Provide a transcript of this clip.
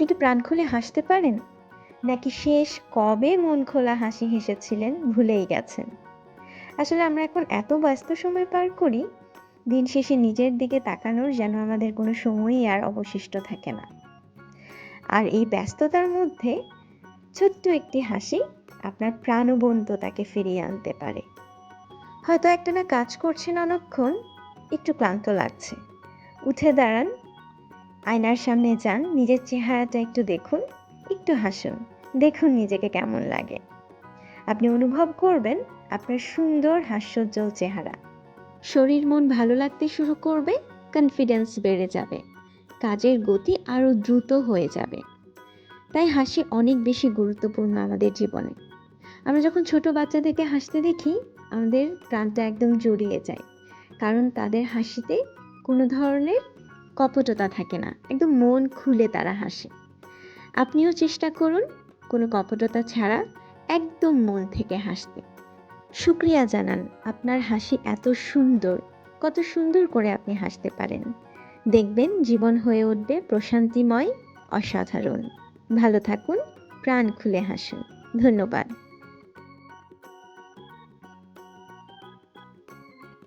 আপনি কি প্রাণ খুলে হাসতে পারেন? নাকি শেষ কবে মন খোলা হাসি হেসেছিলেন ভুলেই গেছেন? আসলে আমরা এখন এত ব্যস্ত সময় পার করি, দিন শেষে নিজের দিকে তাকানোর যেন আমাদের কোনো সময়ই আর অবশিষ্ট থাকে না। আর এই ব্যস্ততার মধ্যে ছোট্ট একটি হাসি আপনার প্রাণবন্ততাকে ফিরিয়ে আনতে পারে। হয়তো একটা না কাজ করছেন অনেকক্ষণ একটু ক্লান্ত লাগছে। উঠে দাঁড়ান আয়নার সামনে যান, নিজের চেহারাটা একটু দেখুন, একটু হাসুন, দেখুন নিজেকে কেমন লাগে। আপনি অনুভব করবেন আপনার সুন্দর হাস্যোজ্জ্বল চেহারা। শরীর মন ভালো লাগতে শুরু করবে কনফিডেন্স বেড়ে যাবে, কাজের গতি আরও দ্রুত হয়ে যাবে। তাই হাসি অনেক বেশি গুরুত্বপূর্ণ আমাদের জীবনে। আমরা যখন ছোট বাচ্চাদেরকে হাসতে দেখি, আমাদের প্রাণটা একদম জড়িয়ে যায়, কারণ তাদের হাসিতে কোনো ধরনের কপটতা থাকে না, একদম মন খুলে তারা হাসে। আপনিও চেষ্টা করুন কোনো কপটতা ছাড়া একদম মন থেকে হাসতে। শুক্রিয়া জানান আপনার হাসি এত সুন্দর, কত সুন্দর করে আপনি হাসতে পারেন। দেখবেন জীবন হয়ে উঠবে প্রশান্তিময়, অসাধারণ। ভালো থাকুন, প্রাণ খুলে হাসুন। ধন্যবাদ।